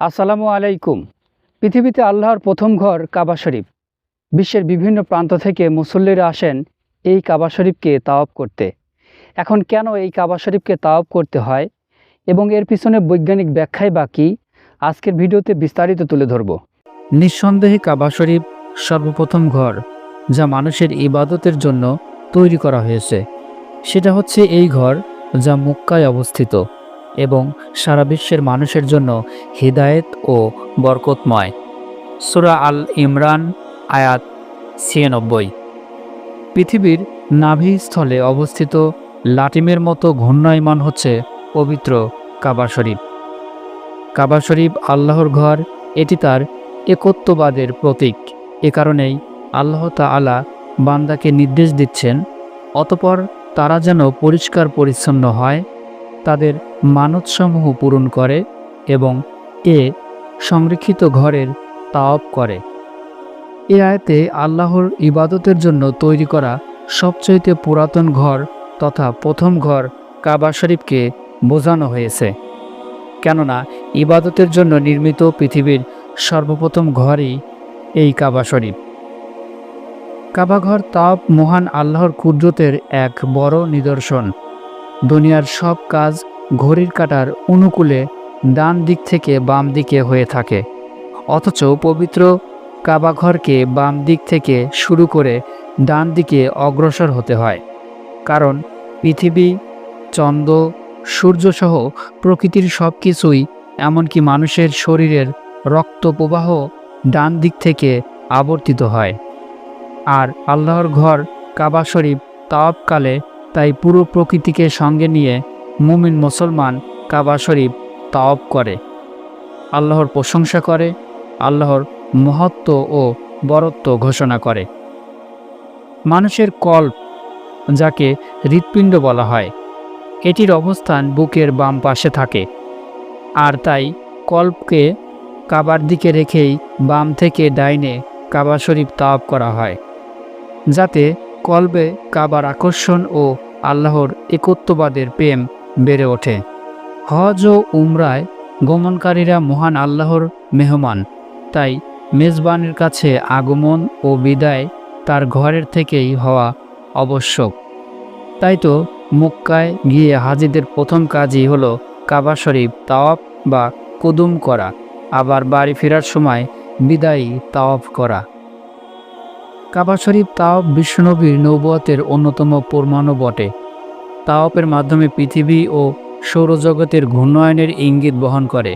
আসসালামু আলাইকুম। পৃথিবীতে আল্লাহর প্রথম ঘর কাবা শরীফ। বিশ্বের বিভিন্ন প্রান্ত থেকে মুসল্লিরা আসেন এই কাবা শরীফকে তাওয়াব করতে। এখন কেন এই কাবা শরীফকে তাওয়াব করতে হয় এবং এর পিছনে বৈজ্ঞানিক ব্যাখ্যাই বা আজকের ভিডিওতে বিস্তারিত তুলে ধরব। নিঃসন্দেহে কাবা শরীফ সর্বপ্রথম ঘর যা মানুষের ইবাদতের জন্য তৈরি করা হয়েছে। সেটা হচ্ছে এই ঘর যা মক্কায় অবস্থিত। এবং সারা বিশ্বের মানুষের জন্য হিদায়েত ও বরকতময়। সুরা আল ইমরান, আয়াত ছিয়ানব্বই। পৃথিবীর নাভিস্থলে অবস্থিত লাটিমের মতো ঘূর্ণায়মান হচ্ছে পবিত্র কাবা শরীফ। কাবা শরীফ আল্লাহর ঘর, এটি তার একত্ববাদের প্রতীক। এ কারণেই আল্লাহ তাআলা বান্দাকে নির্দেশ দিচ্ছেন, অতপর তারা যেন পরিষ্কার পরিচ্ছন্ন হয়, তাদের মানতসমূহ পূরণ করে এবং এ সংরক্ষিত ঘরের তাওয়াব করে। এ আয়তে আল্লাহর ইবাদতের জন্য তৈরি করা সবচাইতে পুরাতন ঘর তথা প্রথম ঘর কাবা শরীফকে বোঝানো হয়েছে। কেননা ইবাদতের জন্য নির্মিত পৃথিবীর সর্বপ্রথম ঘরই এই কাবা শরীফ। কাবাঘর তাপ মহান আল্লাহর কুদরতের এক বড় নিদর্শন। দুনিয়ার সব কাজ ঘড়ির কাটার অনুকূলে ডান দিক থেকে বাম দিকে হয়ে থাকে। অথচ পবিত্র কাবাঘরকে বাম দিক থেকে শুরু করে ডান দিকে অগ্রসর হতে হয়। কারণ পৃথিবী, চন্দ্র, সূর্যসহ প্রকৃতির সব কিছুই এমনকি মানুষের শরীরের রক্ত প্রবাহ ডান দিক থেকে আবর্তিত হয়। আর আল্লাহর ঘর কাবা শরীফ তাওয়াবকালে তাই পুরো প্রকৃতিকে সঙ্গে নিয়ে মুমিন মুসলমান কাবা শরীফ তাওয়াব করে। আল্লাহর প্রশংসা করে, আল্লাহর মহত্ব ও বরত্ব ঘোষণা করে। মানুষের কল্প, যাকে হৃৎপিণ্ড বলা হয়, এটির অবস্থান বুকের বাম পাশে থাকে। আর তাই কল্পকে কাবার দিকে রেখেই বাম থেকে ডাইনে কাবা শরীফ তাওয়াব করা হয়, যাতে কল্পে কাবার আকর্ষণ ও আল্লাহর একত্ববাদের প্রেম বেড়ে ওঠে। হজ ও উমরায় গমনকারীরা মহান আল্লাহর মেহমান। তাই মেজবানের কাছে আগমন ও বিদায় তার ঘরের থেকেই হওয়া আবশ্যক। তাই তো মক্কায় গিয়ে হাজিদের প্রথম কাজই হলো কাবা শরীফ তাওয়াফ বা কুদুম করা, আবার বাড়ি ফেরার সময় বিদায়ী তাওয়াফ করা। কাবা শরীফ তাওয়াব বিশ্বনবীর নৌবতের অন্যতম প্রমাণও বটে। তাওয়াপের মাধ্যমে পৃথিবী ও সৌরজগতের ঘূর্ণায়নের ইঙ্গিত বহন করে,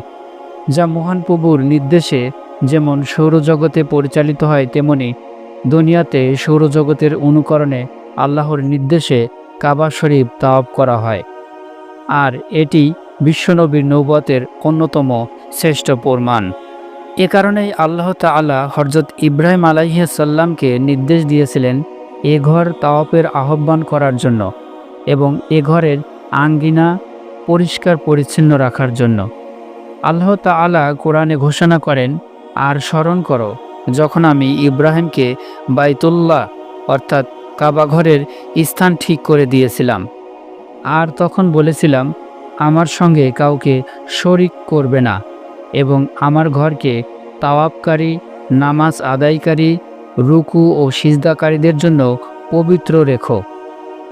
যা মহান প্রভুর নির্দেশে যেমন সৌরজগতে পরিচালিত হয়, তেমনি দুনিয়াতে সৌরজগতের অনুকরণে আল্লাহর নির্দেশে কাবা শরীফ তাওয়াব করা হয়। আর এটি বিশ্বনবীর নৌবতের অন্যতম শ্রেষ্ঠ প্রমাণ। এ কারণেই আল্লাহ তাআলা হরজত ইব্রাহিম আলাইসাল্লামকে নির্দেশ দিয়েছিলেন, এ ঘর তাওয়াপের আহ্বান করার জন্য। এবং এ ঘরের আঙ্গিনা পরিষ্কার পরিচ্ছন্ন রাখার জন্য। আল্লাহ তাআলা কোরআনে ঘোষণা করেন, আর স্মরণ করো, যখন আমি ইব্রাহিমকে বাইতুল্লাহ অর্থাৎ কাবাঘরের স্থান ঠিক করে দিয়েছিলাম, আর তখন বলেছিলাম, আমার সঙ্গে কাউকে শরিক করবে না এবং আমার ঘরকে তাওয়াবকারী, নামাজ আদায়কারী, রুকু ও সিজদাকারীদের জন্য পবিত্র রেখো।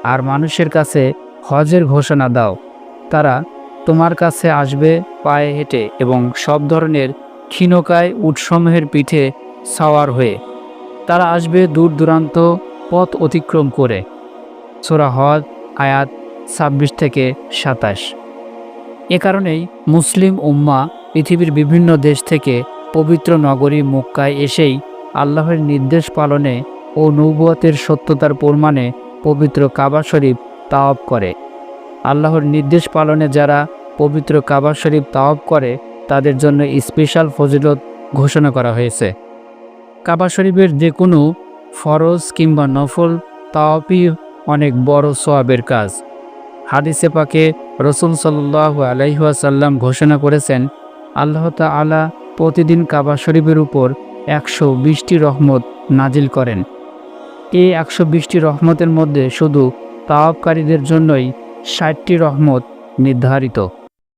আর মানুষের কাছে হজের ঘোষণা দাও। তারা তোমার কাছে আসবে পায়ে হেঁটে এবং সব ধরনের ক্ষীণকায় উৎসমূহের পিঠে সাওয়ার হয়ে। তারা আসবে দূর দূরান্ত পথ অতিক্রম করে। সোরা হজ, আয়াত ছাব্বিশ থেকে সাতাশ। এ কারণেই মুসলিম উম্মা পৃথিবীর বিভিন্ন দেশ থেকে পবিত্র নগরী মক্কায় এসেই আল্লাহর নির্দেশ পালনে ও নৌবতের সত্যতার প্রমাণে পবিত্র কাবা শরীফ তাওয়াব করে। আল্লাহর নির্দেশ পালনে যারা পবিত্র কাবা শরীফ তাওয়াব করে, তাদের জন্য স্পেশাল ফজিলত ঘোষণা করা হয়েছে। কাবা শরীফের যে কোনো ফরজ কিংবা নফল তাওয়াবই অনেক বড় সোয়াবের কাজ। হাদিসে পাকে রসুল সাল্লাহ আলাইহাসাল্লাম ঘোষণা করেছেন, আল্লাহ তাআলা প্রতিদিন কাবা শরীফের উপর একশো বিশটি রহমত নাজিল করেন। এই একশো বিশটি রহমতের মধ্যে শুধু তাওয়াবকারীদের জন্যই ষাটটি রহমত নির্ধারিত।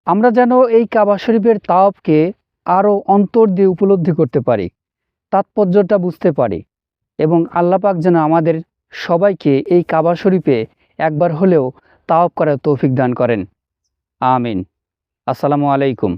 আমরা যেন এই কাবা শরীফের তাওয়াবকে আরও অন্তর দিয়ে উপলব্ধি করতে পারি, তাৎপর্যটা বুঝতে পারি এবং আল্লাপাক যেন আমাদের সবাইকে এই কাবা শরীফে একবার হলেও তাওয়াব করার তৌফিক দান করেন। আমিন। আসসালামু আলাইকুম।